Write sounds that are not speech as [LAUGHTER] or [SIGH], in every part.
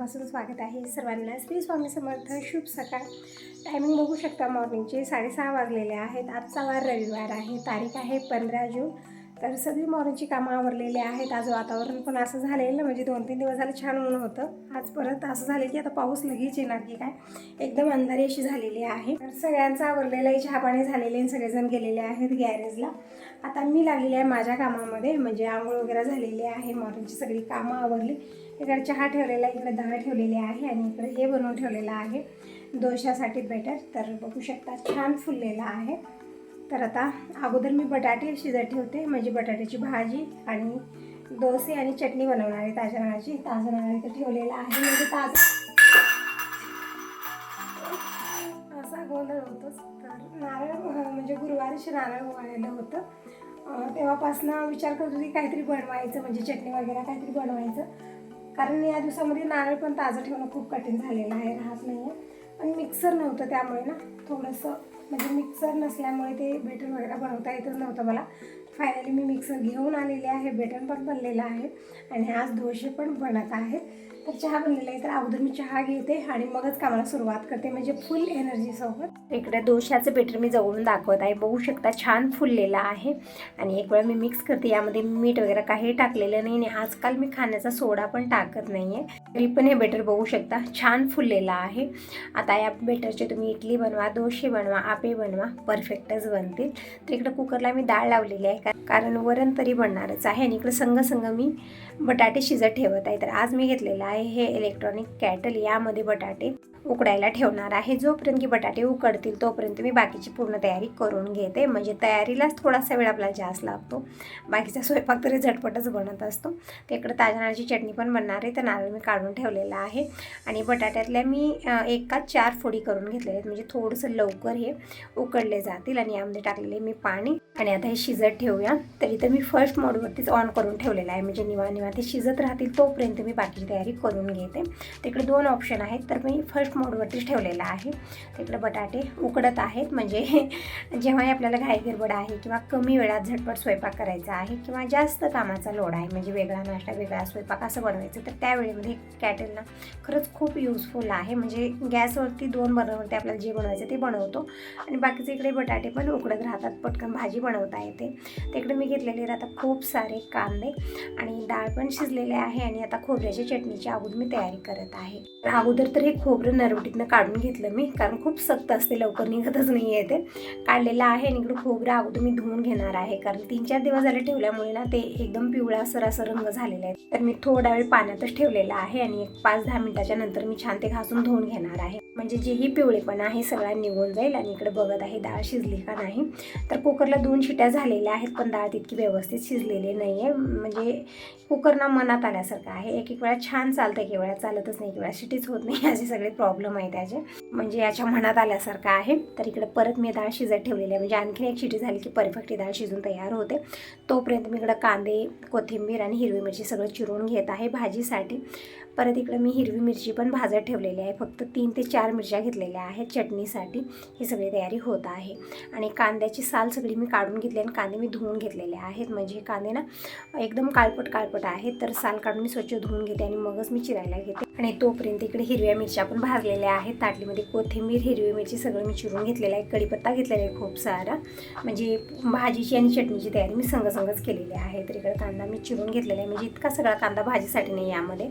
मनापासून स्वागत आहे सर्वांना. श्री स्वामी समर्थ शुभ सकाळ. टायमिंग बघू शकता मॉर्निंगचे साडेसहा वाजलेले आहेत. आजचा वार रविवार आहे. तारीख आहे पंधरा जून. तर सगळी मॉर्निंगची कामं आवरलेली आहेत. आज वातावरण पण असं झालेलं म्हणजे दोन तीन दिवस झालं छान ऊन होतं. आज परत असं झालं की आता पाऊस लगेच येणार की काय? एकदम अंधारी अशी झालेली आहे. तर सगळ्यांचं आवरलेलं आहे चहापाणी झालेले आणि सगळेजण गेलेले आहेत गॅरेजला आता मी लागलेली आहे माझ्या कामामध्ये म्हणजे आंघोळ वगैरे झालेली आहे. मॉर्निंगची सगळी कामं आवरली. इकडे चहा ठेवलेला इकडे डाळ ठेवलेली आहे आणि इकडे हे बनवून ठेवलेलं आहे. दोशासाठी बेटर तर बघू शकता छान फुललेलं आहे. तर आता अगोदर मी बटाटे शिजत ठेवते. म्हणजे बटाट्याची भाजी आणि डोसे आणि चटणी बनवणार आहे ताज्या नळाची ताजं नारळ इथं ठेवलेला आहे. म्हणजे ताज असा गोंधळ होतोच. तर नारळ म्हणजे गुरुवारीशी नारळ वाळलेलं होतं. तेव्हापासनं विचार करत होती काहीतरी बनवायचं. म्हणजे चटणी वगैरे काहीतरी बनवायचं. कारण या दिवसामध्ये नारळ पण ताजं ठेवणं खूप कठीण झालेलं आहे राहत नाही आहे पण मिक्सर नव्हतं त्यामुळे ना थोडंसं म्हणजे मिक्सर नसल्यामुळे ते बेटर वगैरे बनवता येतच नव्हतं मला. फायनली मी मिक्सर घेऊन आलेले आहे बेटर पण बनलेलं आहे. आणि आज डोसे पण बनत आहेत तर चहा बनलेला आहे तर अगोदर मी चहा घेते आणि मगच कामाला सुरुवात करते म्हणजे फुल एनर्जीसोबत इकडे दोशाचं बेटर मी जवळून दाखवत आहे. बघू शकता छान फुललेलं आहे. आणि एक वेळा मी मिक्स करते. यामध्ये मीठ वगैरे काही टाकलेलं नाही आणि आजकाल मी खाण्याचा सोडा पण टाकत नाही आहे तरी पण हे बेटर बघू शकता. छान फुललेलं आहे. आता या बेटरचे तुम्ही इडली बनवा दोशे बनवा आपे बनवा. परफेक्टच बनतील. तर इकडं कुकरला मी डाळ लावलेली आहे कारण वरण तरी बनणारच आहे. आणि इकडं संग संग मी बटाटे शिजत ठेवत आहे. तर आज मी घेतलेला आहे हे इलेक्ट्रॉनिक कॅटल यामध्ये बटाटे उकडायला ठेवणार आहे. जोपर्यंत की बटाटे उकडतील तोपर्यंत मी बाकीची पूर्ण तयारी करून घेते. म्हणजे तयारीलाच थोडासा वेळ आपल्याला जास्त लागतो. बाकीचा स्वयंपाक तरी झटपटच बनत असतो. तर इकडं ताज्या नारळाची चटणी पण बनणार आहे. तर नारळ मी काढून ठेवलेला आहे. आणि बटाट्यातल्या मी एका चार फोडी करून घेतलेल्या आहेत. म्हणजे थोडंसं लवकर हे उकडले जातील. आणि यामध्ये टाकलेले मी पाणी. आणि आता हे शिजत ठेवूया. तर इथं मी फर्स्ट मोडवरतीच ऑन करून ठेवलेलं आहे. म्हणजे निवा निवा ते शिजत राहतील तोपर्यंत मी बाकीची तयारी करून घेते. तिकडे दोन ऑप्शन आहेत. तर मी फर्स्ट मोडवरतीच ठेवलेलं आहे. तिकडे बटाटे उकडत आहेत. म्हणजे [LAUGHS] जेव्हाही आपल्याला घाई गिरबड आहे किंवा कमी वेळात झटपट स्वयंपाक करायचा आहे किंवा जास्त कामाचा लोड आहे म्हणजे वेगळा नाश्ता वेगळा स्वयंपाक असं बनवायचं तर त्यावेळेमध्ये कॅटलना खरंच खूप युजफुल आहे. म्हणजे गॅसवरती दोन बर्नरवरती आपल्याला जे बनवायचं ते बनवतो. आणि बाकीचे इकडे बटाटे पण उकडत राहतात. पटकन भाजी बनवता येते. तिकडे मी घेतलेले राहतात खूप सारे कांदे आणि डाळ पण शिजलेले आहे आणि आता खोबऱ्याच्या चटणीची अगोदर मी तयारी करत आहे. तर अगोदर तर हे खोबरं नरवटीतनं काढून घेतलं मी कारण खूप सक्त असते लवकर निघतच नाही आहे ते. काढलेलं आहे आणि इकडं खोबरं अगोदर मी धुवून घेणार आहे कारण तीन चार दिवस झाले ठेवल्यामुळे ना ते एकदम पिवळा सर असं रंग झालेला आहे. तर मी थोडा वेळ पाण्यातच ठेवलेला आहे आणि एक पाच दहा मिनिटाच्या नंतर मी छान ते घासून धुवून घेणार आहे. म्हणजे जेही पिवळेपणा आहे सगळा निघून जाईल आणि इकडे बघत आहे डाळ शिजली का नाही. तर कुकरला दोन शिट्या झालेल्या आहेत पण डाळ तितकी व्यवस्थित शिजलेली नाही आहे म्हणजे कुकर ना मनात आल्यासारखं आहे. एक एक वेळा छान चालतं की वेळा चालतच नाही किंवा वेळा शिटीच होत नाही असे सगळे प्रॉब्लेम आहे त्याचे. म्हणजे याच्या मनात आल्यासारखं आहे. तर इकडे परत मी डाळ शिजत ठेवलेली आहे. म्हणजे आणखीन एक शिटी झाली की परफेक्ट डाळ शिजून तयार होते. तोपर्यंत मी इकडं कांदे कोथिंबीर आणि हिरवी मिरची सगळं चिरून घेत आहे भाजीसाठी. परत इकडं मी हिरवी मिरची पण भाजत ठेवलेली आहे. फक्त तीन ते चार मिरच्या घेतलेल्या आहेत चटणीसाठी. ही सगळी तयारी होत आहे. आणि कांद्याची साल सगळी मी काढून घेतली आणि कांदे मी धुवून घेतलेले आहेत. म्हणजे कांदे ना एकदम काळपट काळपट आहेत. तर साल काढून मी स्वच्छ धुवून घेते आणि मगच मी चिरायला घेते. आणि तोपर्यंत इकडे हिरव्या मिरच्या पण भाजलेल्या आहेत. ताटलीमध्ये कोथिंबीर हिरवी मिरची सगळं मी चिरून घेतलेलं आहे. कढीपत्ता घेतलेला आहे खूप सारा. म्हणजे भाजीची आणि चटणीची तयारी मी संगसंगच केलेली आहे. तर इकडे कांदा मी चिरून घेतलेला आहे. म्हणजे इतका सगळा कांदा भाजीसाठी नाही यामध्ये.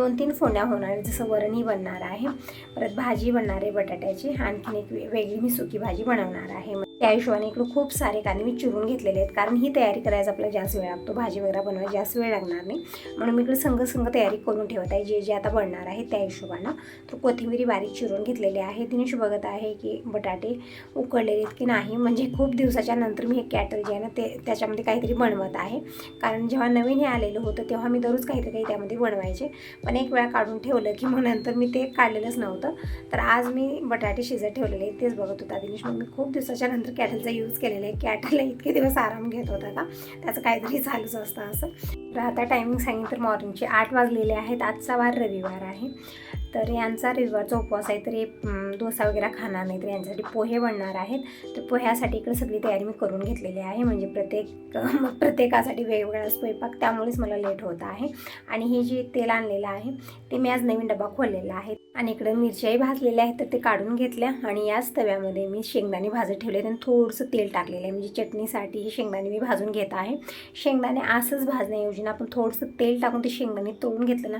दोन तीन फोड्या होणार जसं वरणही बनणार आहे परत भाजी बनणार आहे बटाट्याची. आणखीन एक वेगळी मी सुकी भाजी बनवणार आहे. त्या हिशोबाने इकडं खूप सारे कांदे मी चिरून घेतलेले आहेत. कारण ही तयारी करायचा आपल्याला जास्त वेळ लागतो. भाजी वगैरे बनवायला जास्त वेळ लागणार नाही. म्हणून मी इकडे संग संग तयारी करून ठेवत आहे. जे जे आता बनणार आहे त्या हिशोबानं. तर कोथिंबिरी बारीक चिरून घेतलेली आहे. दिनेश बघत आहे की बटाटे उकडलेले आहेत की नाही. म्हणजे खूप दिवसाच्या नंतर मी हे कॅटल जे आहे ना ते त्याच्यामध्ये काहीतरी बनवत आहे. कारण जेव्हा नवीन हे आलेलं होतं तेव्हा मी दररोज काहीतरी काही त्यामध्ये बनवायचे. पण एक वेळा काढून ठेवलं की मग नंतर मी ते काढलेलंच नव्हतं. तर आज मी बटाटे शिजत ठेवलेले आहेत. तेच बघत होता दिनेश. मग मी खूप दिवसाच्या नंतर कॅटलचा यूज केलेला आहे कॅटलला इतके दिवस आराम घेत होता का? त्याचं काहीतरी चालूच असतं असं. तर आता टायमिंग सांगितलं तर मॉर्निंगचे आठ वाजलेले आहेत. आजचा वार रविवार आहे. तर यांचा रविवारचा उपवास आहे तर हे डोसा वगैरे खाणार नाही तर यांच्यासाठी पोहे बनणार आहेत. तर पोह्यासाठी इकडे सगळी तयारी मी करून घेतलेली आहे म्हणजे प्रत्येक मग [LAUGHS] प्रत्येकासाठी वेगवेगळा स्वयंपाक त्यामुळेच मला लेट होत आहे. आणि हे जे तेल आणलेलं आहे ते मी आज नवीन डबा खोललेला आहे. आणि इकडं मिरच्याही भाजलेल्या आहेत तर ते काढून घेतल्या. आणि याच तव्यामध्ये मी शेंगदाणे भाजत ठेवले आणि थोडंसं तेल टाकलेलं आहे. म्हणजे चटणीसाठी हे शेंगदाणे मी भाजून घेत आहे. शेंगदाणे असंच भाजण्याऐवजी ना आपण थोडंसं तेल टाकून ते शेंगदाणे तळून घेतलं ना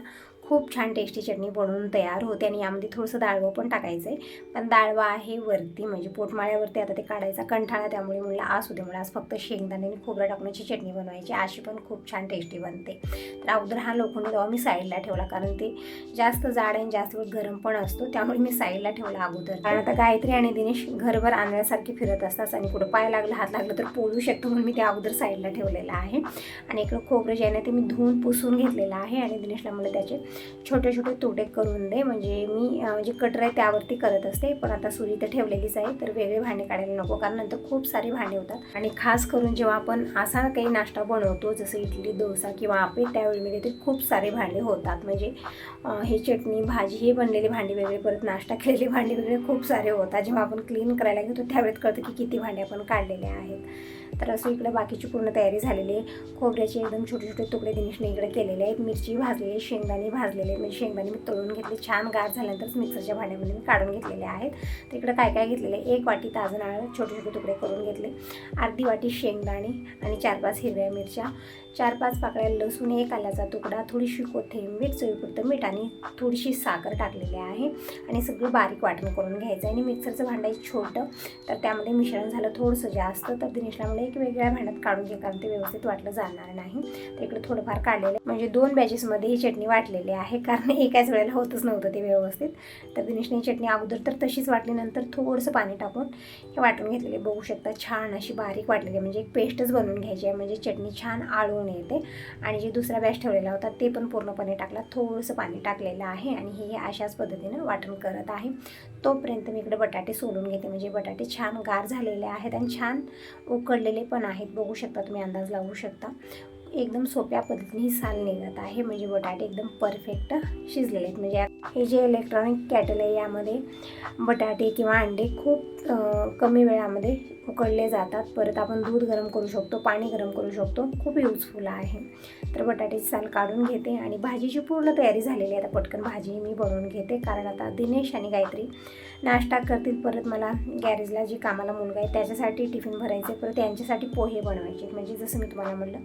खूप छान टेस्टी चटणी बनवून तयार होते आणि यामध्ये थोडंसं डाळवं पण टाकायचं आहे पण डाळवा आहे वरती म्हणजे पोटमाळ्यावरती आता ते काढायचा कंठाळा त्यामुळे म्हणलं असू दे मला आज फक्त शेंगदाणे आणि खोबरं टाकण्याची चटणी बनवायची अशी पण खूप छान टेस्टी बनते. तर अगोदर हा लोखंड तेव्हा मी साईडला ठेवला कारण ते जास्त जाड आणि जास्त वेळ गरम पण असतो त्यामुळे मी साईडला ठेवला अगोदर. कारण आता गायत्री आणि दिनेश घरभर आणण्यासारखे फिरत असतात आणि कुठं पाय लागलं हात लागलं तर पोळू शकतो म्हणून मी ते अगोदर साईडला ठेवलेलं आहे. आणि इकडं खोबरं जे आहे ना ते मी धुवून पुसून घेतलेलं आहे आणि दिनेशला मला त्याचे छोटे छोटे तुटे करून दे. म्हणजे मी म्हणजे जे कटर आहे त्यावरती करत असते पण आता सुरी तर ठेवलेलीच आहे तर वेगळे भांडे काढायला नको कारण नंतर खूप सारे भांडे होतात. आणि खास करून जेव्हा आपण असा काही नाश्ता बनवतो जसं इडली डोसा किंवा आपे त्यावेळीमध्ये ते खूप सारे भांडे होतात. म्हणजे हे चटणी भाजी हे बनलेले भांडे वेगळे परत नाश्ता केलेले भांडे वेगळे खूप सारे होतात. जेव्हा आपण क्लीन करायला घेतो त्यावेळेस कळतं की किती भांडे आपण काढलेले आहेत. तर असं इकडे बाकीची पूर्ण तयारी झालेली आहे. खोबऱ्याचे एकदम छोटे छोटे तुकडे दिनेशने इकडे केलेले आहेत. मिरची भाजलेली शेंगदाणे भाजलेले म्हणजे शेंगदाणे मी तळून घेतले. छान गार झाल्यानंतरच मिक्सरच्या भांड्यामध्ये मी काढून घेतलेले आहेत. तर इकडे काय काय घेतलेले आहे? एक वाटी ताजं नारळ छोटे छोटे तुकडे करून घेतले. अर्धी वाटी शेंगदाणे आणि चार पाच हिरव्या मिरच्या. चार पाच पाकळ्या लसूण एक आल्याचा तुकडा थोडीशी कोथिंबीर चवीपुरतं मीठ आणि थोडीशी साखर टाकलेली आहे. आणि सगळं बारीक वाटण करून घ्यायचं आणि मिक्सरचं भांडं आहे छोटं तर त्यामध्ये मिश्रण झालं थोडंसं जास्त तर दिनेशला म्हणजे एक वेगळ्या भांड्यात काढून घे कारण ते व्यवस्थित वाटलं जाणार नाही. तर इकडे थोडंफार काढलेलं आहे. म्हणजे दोन बॅचेसमध्ये ही चटणी वाटलेली आहे कारण [LAUGHS] एकाच वेळेला होतच नव्हतं ते व्यवस्थित. तर दिनेशने ही चटणी अगोदर तर तशीच वाटली नंतर थोडंसं पाणी टाकून हे वाटून घेतलेले बघू शकता छान अशी बारीक वाटलेली आहे. म्हणजे एक पेस्टच बनवून घ्यायची आहे. म्हणजे चटणी छान आळून येते. आणि जे दुसरा बॅच ठेवलेला होता ते पण पूर्णपणे टाकला. थोडंसं पाणी टाकलेलं आहे आणि हे अशाच पद्धतीनं वाटण करत आहे. तोपर्यंत मी इकडे बटाटे सोडून घेते. म्हणजे बटाटे छान गार झालेले आहेत आणि छान उकडलेले पण आहेत. बघू शकता तुम्ही अंदाज लावू शकता. एकदम सोप्या पद्धतीने ही साल निघत आहे. म्हणजे बटाटे एकदम परफेक्ट शिजलेले आहेत. म्हणजे हे जे इलेक्ट्रॉनिक कॅटल आहे यामध्ये बटाटे किंवा अंडे खूप कमी वेळामध्ये उकळले जातात. परत आपण दूध गरम करू शकतो पाणी गरम करू शकतो. खूप युजफुल आहे. तर बटाट्याची साल काढून घेते आणि भाजीची पूर्ण तयारी झालेली आहे. आता पटकन भाजी मी बनवून घेते. कारण आता दिनेश आणि गायत्री नाश्ता करतील. परत मला गॅरेजला जी कामाला मुलगा आहे त्याच्यासाठी टिफिन भरायचे. परत त्यांच्यासाठी पोहे बनवायचे. म्हणजे जसं मी तुम्हाला म्हटलं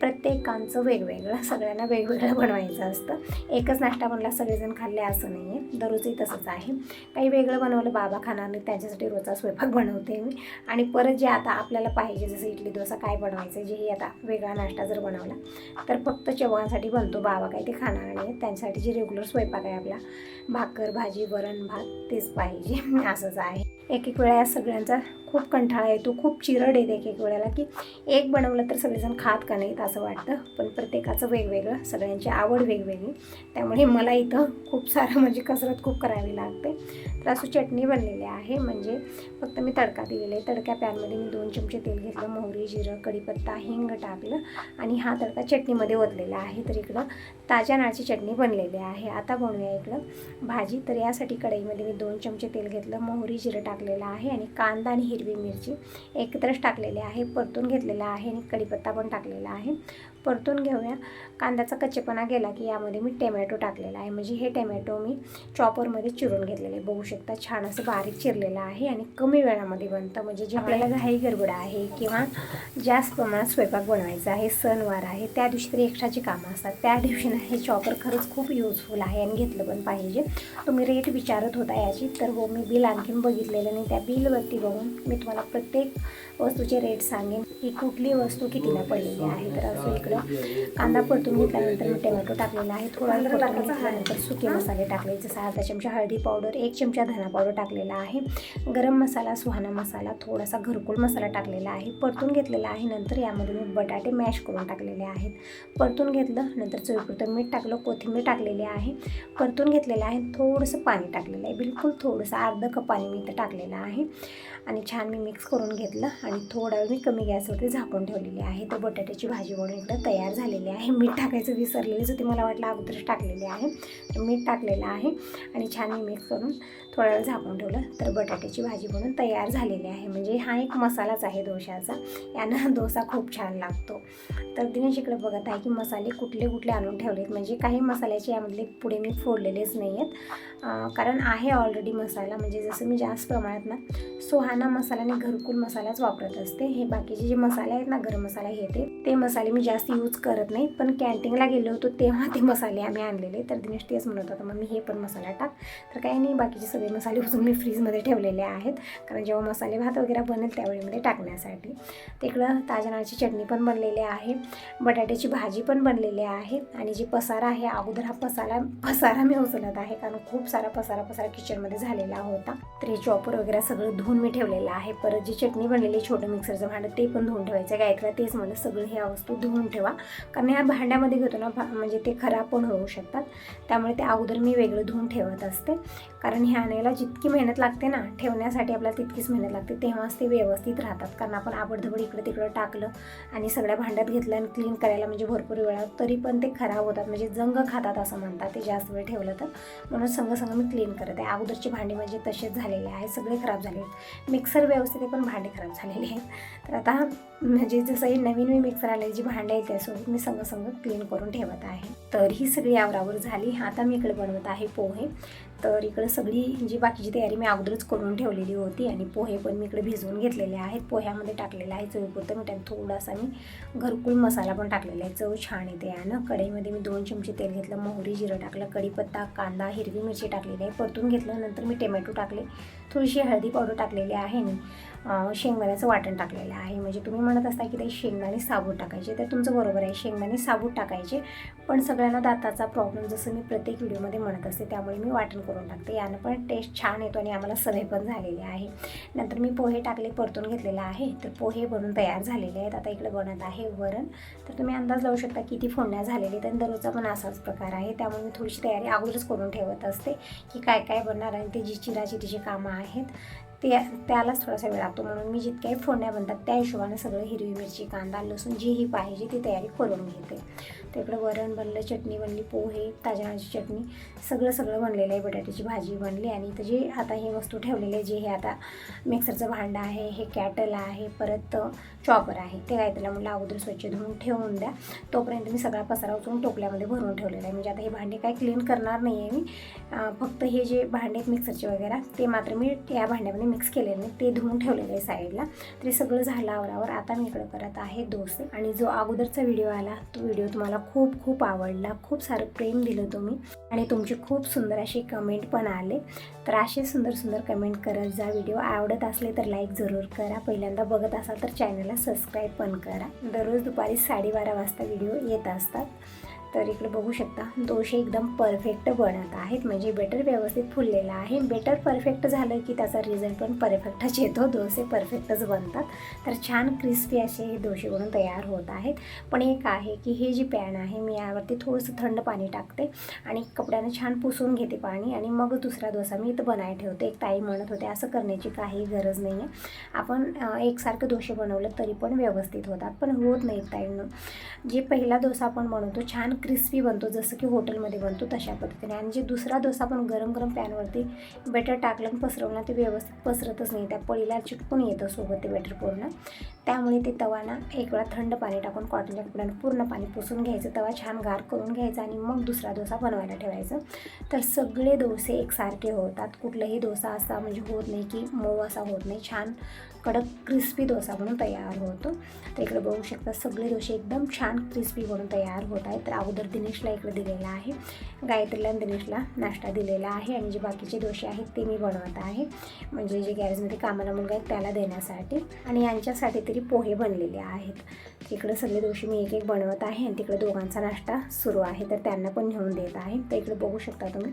प्रत्येकांचं वेगवेगळं सगळ्यांना वेगवेगळं बनवायचं असतं. एकच नाश्ता बनला सगळेजण खाल्ले असं नाही आहे दररोजही तसंच आहे. काही वेगळं बनवलं बाबा खाणार नाही त्यांच्यासाठी रोजचा स्वयंपाक बनवते मी. आणि परत जे आता आपल्याला पाहिजे जसं इडली डोसा काय बनवायचं जेही आता वेगळा नाश्ता जर बनवला तर फक्त चव्हाणसाठी बनतो बाबा काही ते खाणार. नाही त्यांच्यासाठी जे रेग्युलर स्वयंपाक आहे आपला. भाकर भाजी वरण भात तेच पाहिजे. [LAUGHS] असंच आहे. एक एक वेळा या सगळ्यांचा खूप कंठाळा येतो खूप चिरड येते एक एक वेळेला की एक बनवलं तर सगळेजण खात का नाहीत असं वाटतं. पण प्रत्येकाचं वेगवेगळं सगळ्यांची आवड वेगवेगळी. त्यामुळे मला इथं खूप सारं म्हणजे कसरत खूप करावी लागते. तर असं चटणी बनलेली आहे. म्हणजे फक्त मी तडका दिलेला आहे. तडक्या पॅनमध्ये मी दोन चमचे तेल घेतलं मोहरी जिरं कढीपत्ता हिंग टाकलं आणि हा तडका चटणीमध्ये ओतलेला आहे. तर इकडं ताज्या नाळची चटणी बनलेली आहे. आता बनवूया इकडं भाजी तर यासाठी कढईमध्ये मी दोन चमचे तेल घेतलं मोहरी जिरं टाकलेलं आहे आणि कांदा आणि हिरवी मिरची एकत्रच टाकलेले आहे परतून घेतलेला आहे आणि कढीपत्ता पण टाकलेला आहे. परतून घेऊया. कांद्याचा कच्चेपणा गेला की यामध्ये मी टॅमॅटो टाकलेला आहे. म्हणजे हे टॅमॅटो मी चॉपरमध्ये चिरून घेतलेले. बघू शकता छान असं बारीक चिरलेलं आहे आणि कमी वेळामध्ये बनतं. म्हणजे जे आपल्याला घाई गडबड आहे किंवा जास्त प्रमाणात स्वयंपाक बनवायचा आहे सणवार आहे त्या दिवशी तरी एक्स्ट्राची कामं असतात. त्या दिवशी ना हे चॉपर खरंच खूप युजफुल आहे आणि घेतलं पण पाहिजे. तुम्ही रेट विचारत होता याची तर हो मी बिल आणखीन बघितलेलं नाही त्या बिलवरती बघून मी तुम्हाला प्रत्येक वस्तूचे रेट सांगेन. की कुठली वस्तू कितीला पडलेली आहे? तर असं इकडं कांदा परतून घेतल्यानंतर मी टोमॅटो टाकलेला आहे. थोडा परतून घेतल्यानंतर सुके मसाले टाकले. जसं अर्धा चमचा हळदी पावडर एक चमचा धना पावडर टाकलेला आहे. गरम मसाला सुहाना मसाला थोडासा घरकुल मसाला टाकलेला आहे. परतून घेतलेला आहे. नंतर यामध्ये मी बटाटे मॅश करून टाकलेले आहेत. परतून घेतलं नंतर चवीपुरतं मीठ टाकलं कोथिंबीर टाकलेली आहे. परतून घेतलेलं आहे. थोडंसं पाणी टाकलेलं आहे. बिलकुल थोडंसं अर्ध कप पाणी मी इथं टाकलेलं आहे. आणि छान मी मिक्स करून घेतलं आणि थोडा वेळ मी कमी गॅसवरती झाकून ठेवलेली आहे. तर बटाट्याची भाजी बनवून इकडं तयार झालेली आहे. मीठ टाकायचं विसरलेलीच होती. मला वाटलं अगोदरच टाकलेले आहे. तर मीठ टाकलेलं आहे आणि छान मी मिक्स करून थोडा वेळ झाकून ठेवलं तर बटाट्याची भाजी बनून तयार झालेली आहे. म्हणजे हा एक मसालाच आहे डोशाचा. यानं [LAUGHS] डोसा खूप छान लागतो. तर दिनेश इकडे बघत आहे की मसाले कुठले कुठले आणून ठेवलेत. म्हणजे काही मसाल्याचे यामधले पुढे मी फोडलेलेच नाही आहेत कारण आहे ऑलरेडी मसाला. म्हणजे जसं मी जास्त प्रमाणात ना सोहाना मसाला आणि घरकुल मसालाच वापरत असते. हे बाकीचे जे मसाले आहेत ना गरम मसाला हे ते ते मसाले मी जास्त यूज करत नाही. पण कॅन्टीनला गेलो होतो तेव्हा ते मसाले आम्ही आणलेले. तर दिनेश तेच म्हणत होता मग मी हे पण मसाला टाक. तर काही नाही बाकीचे सगळे मसाले उचलून मी फ्रीजमध्ये ठेवलेले आहेत. कारण जेव्हा मसाले भात वगैरे बनेल त्यावेळीमध्ये टाकण्यासाठी. तिकडं ताजनाची नारळाची चटणी पण बनलेली आहे. बटाट्याची भाजी पण बनलेली आहे. आणि जी पसारा आहे अगोदर हा पसारा पसारा मी उचलत आहे. कारण खूप सारा पसारा पसारा किचनमध्ये झालेला होता. तर हे चॉपर वगैरे सगळं धुवून मी ठेवलेलं आहे. परत जी चटणी बनलेली आहे छोटं मिक्सरचं भांडं ते पण धुवून ठेवायचं गायकला तेच म्हणलं सगळं ह्या वस्तू धुवून ठेवा. कारण ह्या भांड्यामध्ये घेतो ना भा- म्हणजे ते खराब पण होऊ शकतात. त्यामुळे ते अगोदर मी वेगळं धुवून ठेवत असते. कारण ह्या आणायला जितकी मेहनत लागते ना ठेवण्यासाठी आपल्याला तितकीच मेहनत लागते. तेव्हाच ते व्यवस्थित राहतात. कारण आपण आबडधबड इकडं तिकडं टाकलं आणि सगळ्या भांड्यात घेतलं आणि क्लीन करायला म्हणजे भरपूर वेळा तरी पण ते खराब होतात. म्हणजे जंग खातात असं म्हणतात. ते जास्त वेळ ठेवलं तर. म्हणून संग संग मी क्लीन करत. आहे अगोदरची भांडी म्हणजे तसेच झालेले आहे सगळे खराब झाले आहेत. मिक्सर व्यवस्थित आहे पण भांडी खराब झालेले आहेत. तर आता म्हणजे जसं हे नवीन मी मिक्सर आले जी भांडे आहेत त्यासोबत मी संग संग क्लीन करून ठेवत आहे. तर ही सगळी आवरावर झाली. आता मी इकडे बनवत आहे पोहे. तर इकडे सगळी जी बाकीची तयारी मी अगोदरच करून ठेवलेली होती आणि पोहे पण मी इकडे भिजवून घेतलेले आहेत. पोह्यामध्ये टाकलेलं आहे चवीपुरतं मी त्यात थोडासा मी घरकुल मसाला पण टाकलेला आहे. चव छान येते यानं. कढईमध्ये मी दोन चमचे तेल घेतलं मोहरी जिरं टाकलं कढीपत्ता कांदा हिरवी मिरची टाकलेली आहे. परतून घेतल्यानंतर मी टोमॅटो टाकले. थोडीशी हळदी पावडर टाकलेली आहे आणि शेंगदाण्याचं वाटण टाकलेलं आहे. म्हणजे तुम्ही म्हणत असता की ते शेंगदाणे साबूत टाकायचे. तर तुमचं बरोबर आहे शेंगदाणे साबूत टाकायचे. पण सगळ्यांना दाताचा प्रॉब्लेम जसं मी प्रत्येक व्हिडिओमध्ये म्हणत असते त्यामुळे मी वाटण करून टाकते. यानं पण टेस्ट छान येतो आणि आम्हाला सवय पण झालेली आहे. नंतर मी पोहे टाकले परतून घेतलेलं आहे. तर पोहे बनून तयार झालेले आहेत. आता इकडे बनत आहे वरण. तर तुम्ही अंदाज लावू शकता किती फोडण्या झालेली तर दररोजचा पण असाच प्रकार आहे. त्यामुळे मी थोडीशी तयारी अगोदरच करून ठेवत असते की काय काय बनणार आणि ते जी चिराची तिची कामं आहेत. ते त्यालाच थोडासा वेळ लागतो. म्हणून मी जितक्याही फोडण्या बनतात त्या हिशोबाने सगळं हिरवी मिरची कांदा लसूण जीही पाहिजे ती तयारी करून घेते. तर इकडं वरण बनलं चटणी बनली पोहे ताज्याची चटणी सगळं सगळं बनलेलं आहे बटाट्याची भाजी बनली आणि इथं जे आता हे वस्तू ठेवलेले आहे जे हे आता मिक्सरचं भांडं आहे हे कॅटल आहे परत चॉपर आहे ते काय त्याला म्हणलं अगोदर स्वच्छ धुवून ठेवून द्या. तोपर्यंत मी सगळा पसारा उचलून टोपल्यामध्ये भरून ठेवलेला आहे. म्हणजे आता हे भांडे काय क्लीन करणार नाही आहे मी फक्त हे जे भांडे आहेत मिक्सरचे वगैरे ते मात्र मी या भांड्यामध्ये मिक्स केलेले नाही ते धुवून ठेवलेलं आहे साईडला. तरी सगळं झालं आवरावर. आता मी इकडं करत आहे डोसे. आणि जो अगोदरचा व्हिडिओ आला तो व्हिडिओ तुम्हाला खूप खूप आवडला. खूप सारं प्रेम दिलं तुम्ही. आणि तुमची खूप सुंदर असे कमेंट पण आले. तर असे सुंदर सुंदर कमेंट करत जा व्हिडिओ. आवडत असले तर लाईक जरूर करा. पहिल्यांदा बघत असाल तर चॅनलला सबस्क्राईब पण करा. दररोज दुपारी साडेबारा वाजता व्हिडिओ येत असतात. तर इकडे बघू शकता दोषे एकदम परफेक्ट बनत आहेत. म्हणजे बेटर व्यवस्थित फुललेला आहे. बेटर परफेक्ट झालं की त्याचा रिझल्ट पण परफेक्टच येतो. दोसे परफेक्टच बनतात. तर छान क्रिस्पी असे हे दोशे बनून तयार होत आहेत. पण एक आहे की हे जी पॅन आहे मी यावरती थोडंसं थंड पाणी टाकते आणि कपड्यानं छान पुसून घेते पाणी आणि मग दुसरा डोसा मी इथं बनाय ठेवते. एक ताई म्हणत होते असं करण्याची काही गरज नाही आहे आपण एकसारखं डोसे बनवलं तरी पण व्यवस्थित होतात. पण होत नाहीत ताईंना जे पहिला डोसा आपण बनवतो छान क्रिस्पी बनतो जसं की हॉटेलमध्ये बनतो तशा पद्धतीने. आणि जे दुसरा डोसा आपण गरम गरम पॅनवरती बेटर टाकलं पसरवणं पसरवलं ते व्यवस्थित पसरतच नाही. त्या पळीला चिटकून येतं सोबत ते बेटर पूर्ण. त्यामुळे ते तवाना एक वेळा थंड पाणी टाकून कॉटनच्या कपड्यानं पूर्ण पाणी पुसून घ्यायचं. तवा छान गार करून घ्यायचा आणि मग दुसरा डोसा बनवायला ठेवायचं. तर सगळे डोसे एकसारखे होतात. कुठलाही डोसा असा म्हणजे होत नाही की मऊ असा होत नाही. छान कडक क्रिस्पी डोसा म्हणून तयार होतो. तर इकडे बघू शकता सगळे डोसे एकदम छान क्रिस्पी म्हणून तयार होत आहेत. तर अगोदर दिनेशला इकडे दिलेला आहे. गायत्रीला आणि दिनेशला नाश्ता दिलेला आहे. आणि जे बाकीचे डोसे आहेत ते मी बनवत आहे. म्हणजे जे गॅरेजमध्ये कामाला मुलगा आहे त्याला देण्यासाठी. आणि यांच्यासाठी तरी पोहे बनलेले आहेत. इकडे सगळे डोसे मी एक एक बनवत आहे. आणि तिकडे दोघांचा नाश्ता सुरू आहे. तर त्यांना पण नेऊन देत आहे. तर इकडे बघू शकता तुम्ही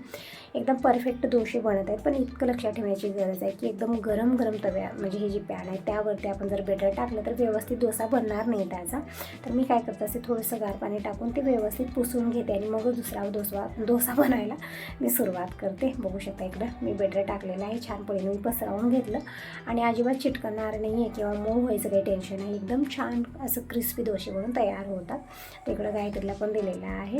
एकदम परफेक्ट डोसे बनत आहेत. पण इतकं लक्षात ठेवण्याची गरज आहे की एकदम गरम गरम तव्या म्हणजे ही जी आला आहे. त्यावरती आपण जर बेटर टाकलं तर व्यवस्थित डोसा बनणार नाही त्याचा. तर मी काय करत असते थोडंसं गार पाणी टाकून ते व्यवस्थित पुसून घेते आणि मग दुसरा डोसा डोसा बनायला मी सुरुवात करते. बघू शकता इकडं मी बेटर टाकलेलं आहे. छान पडीने मी पसरवून घेतलं. आणि अजिबात चिटकणार नाही आहे किंवा मऊ व्हायचं काही टेन्शन नाही. एकदम छान असं क्रिस्पी डोसे बनून तयार होतात. तिकडं गायत्रीला पण दिलेलं आहे.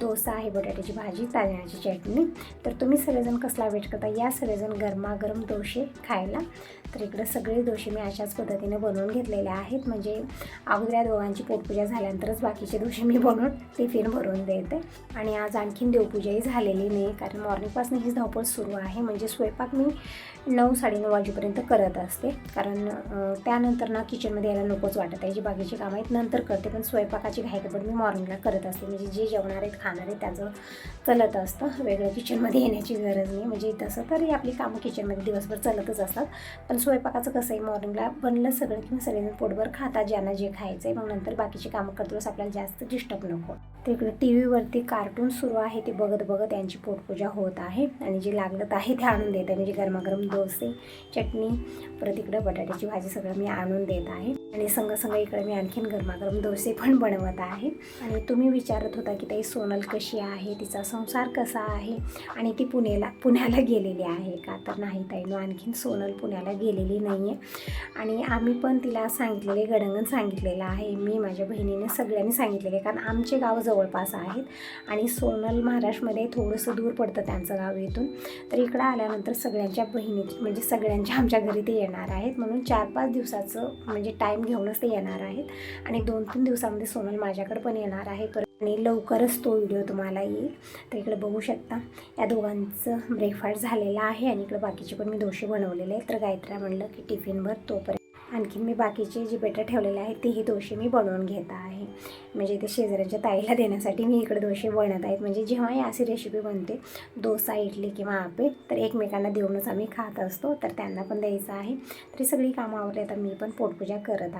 डोसा आहे बटाट्याची भाजी तांदळाची चटणी. तर तुम्ही सगळेजण कसला वेट करता? या सगळेजण गरमागरम डोसे खायला. तर इकडं सगळे दोषी मी अशाच पद्धतीने बनवून घेतलेल्या आहेत. म्हणजे अगोदर या दोघांची पोटपूजा झाल्यानंतरच बाकीचे दोषी मी बनवून टिफिन भरून देते. आणि आज आणखीन देवपूजाही झालेली नाही कारण मॉर्निंगपासून हीच धावपळ सुरू आहे. म्हणजे स्वयंपाक मी नऊ साडेनऊ वाजेपर्यंत करत असते. कारण त्यानंतर ना किचनमध्ये यायला नकोच वाटत आहे. जी बाकीची कामं आहेत नंतर करते पण स्वयंपाकाची घाईगडबड मी मॉर्निंगला करत असते. म्हणजे जे जेवणार आहेत खाणार आहेत त्याचं चलत असतं. वेगळं किचनमध्ये येण्याची गरज नाही. म्हणजे तसं तरी आपली कामं किचनमध्ये दिवसभर चालतच असतात. पण स्वयंपाकाचं कसं आहे मॉर्निंगला. बनलं सगळं किंवा सगळेजण पोटभर खातात ज्यांना जे खायचं आहे मग नंतर बाकीची कामं करतोच आपल्याला जास्त डिस्टर्ब नको. तिकडे टी व्हीवरती कार्टून सुरू आहे ते बघत बघत यांची पोटपूजा होत आहे. आणि जे लागत आहे ते आणून देत आहे. म्हणजे गरमागरम डोसे चटणी परत इकडं बटाट्याची भाजी सगळं मी आणून देत आहे. आणि संग संग इकडे मी आणखीन गरमागरम डोसे पण बनवत आहे. आणि तुम्ही विचारत होता की ताई सोनल कशी आहे तिचा संसार कसा आहे? आणि ती पुण्याला पुण्याला गेलेली आहे का? तर नाही ताईनो आणखीन सोनल पुण्याला गेलेली नाही आहे आणि आम्ही पण तिला सांगितलेले गडंगण सांगितलेलं आहे. मी माझ्या बहिणीने सगळ्यांनी सांगितलेले कारण आमचे गाव जवळपास आहेत. आणि सोनल महाराष्ट्रमध्ये थोडंसं दूर पडतं त्यांचं गाव इथून. तर इकडं आल्यानंतर सगळ्यांच्या बहिणी म्हणजे सगळ्यांच्या आमच्या घरी ते येणार आहेत. म्हणून चार पाच दिवसाचं म्हणजे टाईम घेऊनच ते येणार आहेत. आणि दोन तीन दिवसामध्ये सोनल माझ्याकडे पण येणार आहे. परत आणि लवकरच तो व्हिडिओ तुम्हाला येईल. तर इकडे बघू शकता. या दोघांचं ब्रेकफास्ट झालेला आहे आणि इकडे बाकीचे पण मी दोषे बनवलेले आहेत. तर गायत्रा म्हणलं की टिफिनभर तोपर्यंत. आणखीन मी बाकीचे जे बेटर ठेवलेले आहेत तेही दोषे मी बनवून घेत आहे. म्हणजे ते शेजाऱ्यांच्या ताईला देण्यासाठी मी इकडे दोषे बनत आहेत. म्हणजे जेव्हाही अशी रेसिपी बनते डोसा इडली किंवा आपे तर एकमेकांना देऊनच आम्ही खात असतो. तर त्यांना पण द्यायचं आहे. तरी सगळी कामं आवडली आता मी पण पोटपूजा करत आहे.